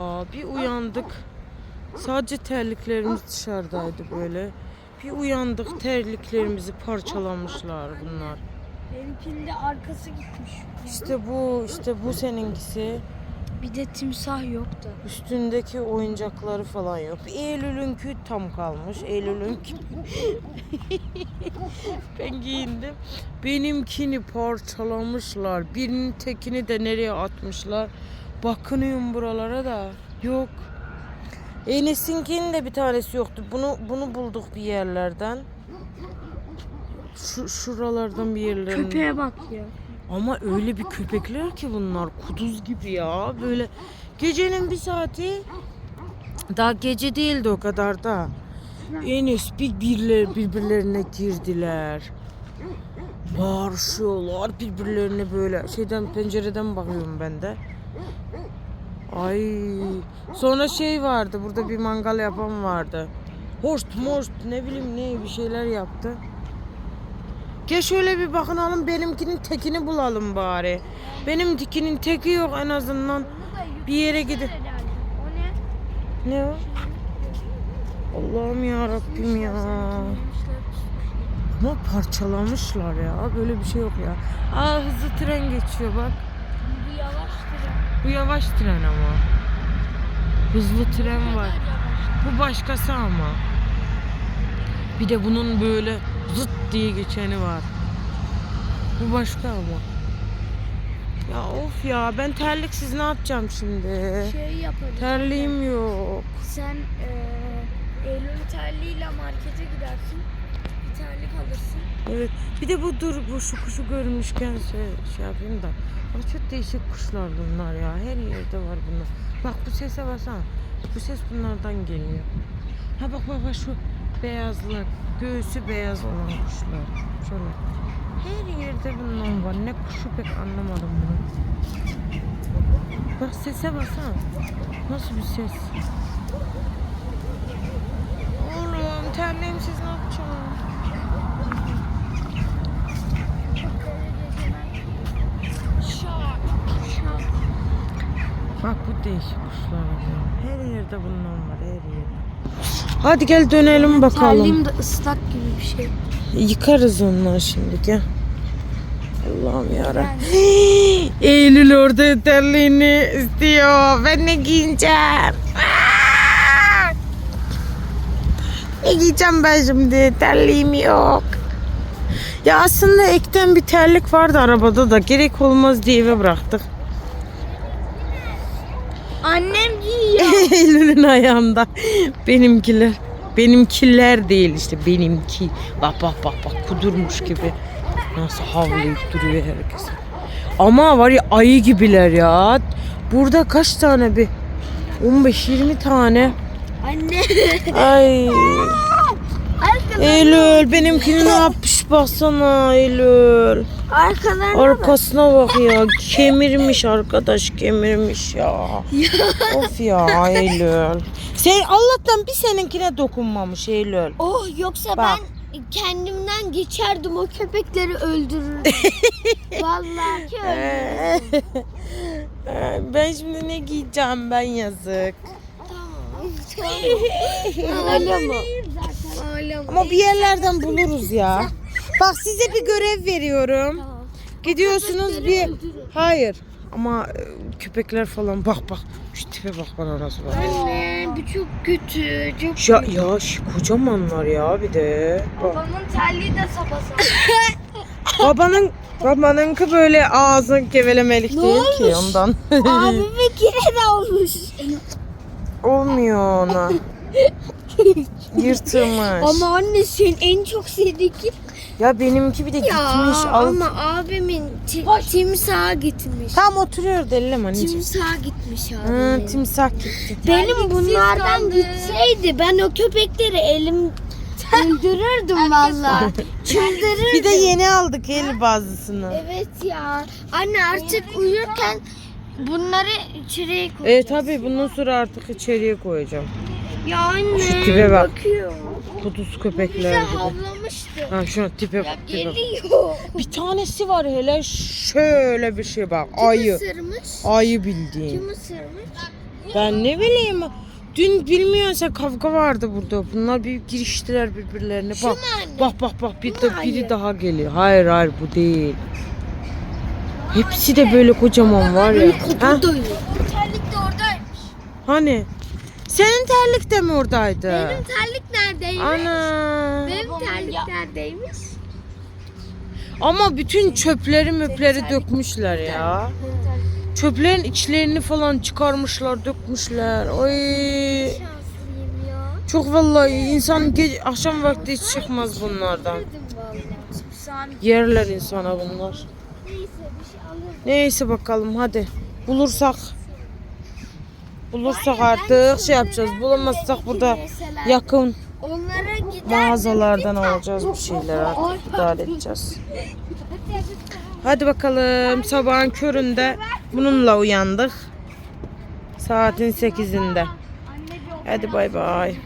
Aa, bir uyandık. Sadece terliklerimiz dışarıdaydı böyle. Bir uyandık terliklerimizi parçalamışlar bunlar. Benimkinde arkası gitmiş. İşte bu, işte bu seninkisi. Bir de timsah yoktu. Üstündeki oyuncakları falan yok. Eylül'ünkü tam kalmış. Eylül'ünkü. ben giyindim. Benimkini parçalamışlar. Birinin tekini de nereye atmışlar. Bakınıyorum buralara da. Yok. Enes'inkinin de bir tanesi yoktu. Bunu bunu bulduk bir yerlerden. Şu şuralardan bir yerlerden. Köpeğe bak ya. Ama öyle bir köpekler ki bunlar kuduz gibi ya böyle gecenin bir saati daha gece değildi o kadar da Enes bir birler birbirlerine girdiler bağırışıyorlar birbirlerine böyle şeyden pencereden bakıyorum ben de ay sonra şey vardı burada bir mangal yapan vardı hoşt moşt ne bileyim ne bir şeyler yaptı Gel şöyle bir bakınalım benimkinin tekini bulalım bari. Benim dikinin teki yok en azından. Bir yere gidin. O ne? Ne o? Allah'ım ya Rabbim ya. Ama parçalamışlar ya. Böyle bir şey yok ya. Aa hızlı tren geçiyor bak. Bu yavaş tren. Bu yavaş tren ama. Hızlı tren var. Bu başkası ama. Bir de bunun böyle zıt diye geçeni var. Bu başka ama. Ya of ya ben terliksiz ne yapacağım şimdi? Şey yaparız. Terliğim yok. Sen eee Eylül terliğiyle markete gidersin. Terlik alırsın. Evet. Bir de bu dur bu şu kuşu görmüşken şey, şey yapayım da. Ama çok değişik kuşlar bunlar ya. Her yerde var bunlar. Bak bu sese baksana. Bu ses bunlardan geliyor. Ha bak bak bak şu beyazlar. Göğsü beyaz olan kuşlar. Şöyle. Her yerde bundan var. Ne kuşu pek anlamadım bunu. Bak sese baksana. Nasıl bir ses? Oğlum terliğimsiz ne Bak bu değişik kuşlar var. Her yerde bundan var her yerde. Hadi gel dönelim bakalım. Terliğim de ıslak gibi bir şey. Yıkarız onları şimdi gel. Allah'ım yarabbim. Eylül orada terliğini istiyor. Ben ne giyeceğim? Aa! Ne giyeceğim ben şimdi? Terliğim yok. Ya aslında ekten bir terlik vardı arabada da gerek olmaz diye eve bıraktık. Annem giyiyor. Eylül'ün ayağında. Benimkiler. Benimkiler değil işte benimki. Bak bak bak bak kudurmuş gibi. Nasıl havlayıp duruyor herkes. Ama var ya ayı gibiler ya. Burada kaç tane bir 15-20 tane. Anne. Ay. Eylül benimkini ne yapmış baksana Eylül. Arkalarına bak. Arkasına bak ya. Kemirmiş arkadaş kemirmiş ya. of ya Eylül. Sen Allah'tan bir seninkine dokunmamış Eylül. Oh yoksa Bak. ben kendimden geçerdim o köpekleri öldürürdüm. Vallahi ki öldürürdüm. Ee, ben şimdi ne giyeceğim ben yazık. Ağlama. Ağlama. Ama bir yerlerden buluruz ya. Bak size bir görev veriyorum. Tamam. Gidiyorsunuz bir... Hayır. Ama e, köpekler falan bak bak. Şu tipe bak bana nasıl bak. Anne bu çok kötü. Çok Ya, ya şu kocamanlar ya bir de. Bak. Babamın terliği de sapasap. Babanın babanınki böyle ağzın gevelemelik Ne değil ki olmuş? ondan. Abime kire de olmuş. Olmuyor ona. Yırtılmış. Ama anne senin en çok sevdiğin? Ya benimki bir de Ya gitmiş. Al. ama abimin ti- timsaha gitmiş. Tam oturuyor dellem anneciğim. Timsaha gitmiş Hı, abimin. timsah gitti. Benim bunlardan gitseydi ben o köpekleri elim öldürürdüm valla. Çıldırırdım. Bir de yeni aldık el bazısını. Evet ya. Anne artık uyurken bunları içeriye koy. E tabi bundan sonra artık içeriye koyacağım. Ya anne Şu tipe bak. bakıyor. Kuduz köpekler gibi. havlamıştı. Ha şuna tipe bak tipe bak. Geliyor. Bir tanesi var hele şöyle bir şey bak. Ayı. Kim ısırmış? Ayı bildiğin. Kim ısırmış? Ben ne bileyim. Dün bilmiyorsa kavga vardı burada. Bunlar bir giriştiler birbirlerine. Bak, anne? bak bak bak bir de biri daha geliyor. Hayır hayır bu değil. Hepsi de böyle kocaman var ya. Ha? terlik de oradaymış. Hani? Senin terlik de mi oradaydı? Benim terlik neredeymiş? Ana. Benim terlik neredeymiş? Ama bütün çöpleri möpleri dökmüşler ya. Çöplerin içlerini falan çıkarmışlar, dökmüşler. Şanslıyım ya. Çok vallahi insan ge- akşam vakti hiç çıkmaz bunlardan. Dedim vallahi. Çıksam. Yerler insana bunlar. Neyse bir şey alırım. Neyse bakalım hadi. Bulursak bulursak artık şey yapacağız. Bulamazsak burada yakın Onlara gider. mağazalardan alacağız bir şeyler artık idare edeceğiz. Hadi bakalım sabahın köründe bununla uyandık. Saatin 8'inde. Anne bir Hadi bay bay.